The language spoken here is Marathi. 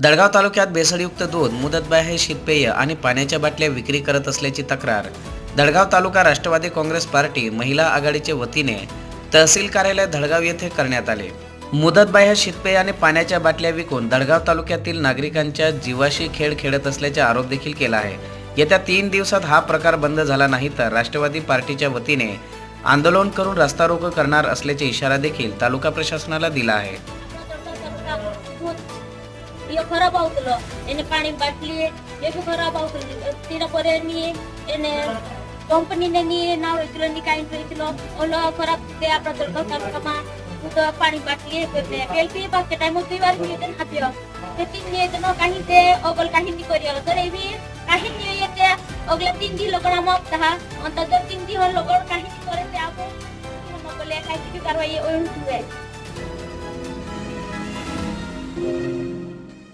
दळगाव तालुक्यात भेसळयुक्त दूध मुदतबाह्य शीतपेय आणि पाण्याच्या बाटल्या विक्री करत असल्याची तक्रार. दळगाव तालुका राष्ट्रवादी काँग्रेस पार्टी महिला आघाडीच्या वतीने तहसील कार्यालय दळगाव येथे करण्यात आले. मुदतबाह्य शीतपेय आणि पाण्याच्या बाटल्या विकून दळगाव तालुक्यातील नागरिकांच्या जीवाशी खेळ खेळत असल्याचा आरोप देखील केला आहे. येत्या तीन दिवसात हा प्रकार बंद झाला नाही तर राष्ट्रवादी पार्टीच्या वतीने आंदोलन करून रस्ता रोको करणार असल्याचा इशारा देखील तालुका प्रशासनाला दिला आहे. ଇଏ ଖରାପ ହଉଥିଲ ଏନେ ପାଣି ବାଟଲି ଇଏ ବି ଖରାପ ହଉଥିଲି ତିନ ପରେ ନିଏ ଏନେ କମ୍ପାନୀ ନେ ନିଏ ନା ની ନି થઈ તો ઓલો ଖରାପ તે આપણા તળકો સરકમાં તો પાણી બાટલી ને પેલપી બાકે ટાઈમ ઉતી વાર ની દેન આપ્યો તેથી ની તો કાહી તે ઓગલ કાહી ની કર્યો તો રેવી કાહી ની એ તે ઓગલ તીન દી લોકડા મોક તહા અંત તો તીન દી હો લોકડ કાહી ની કરે તે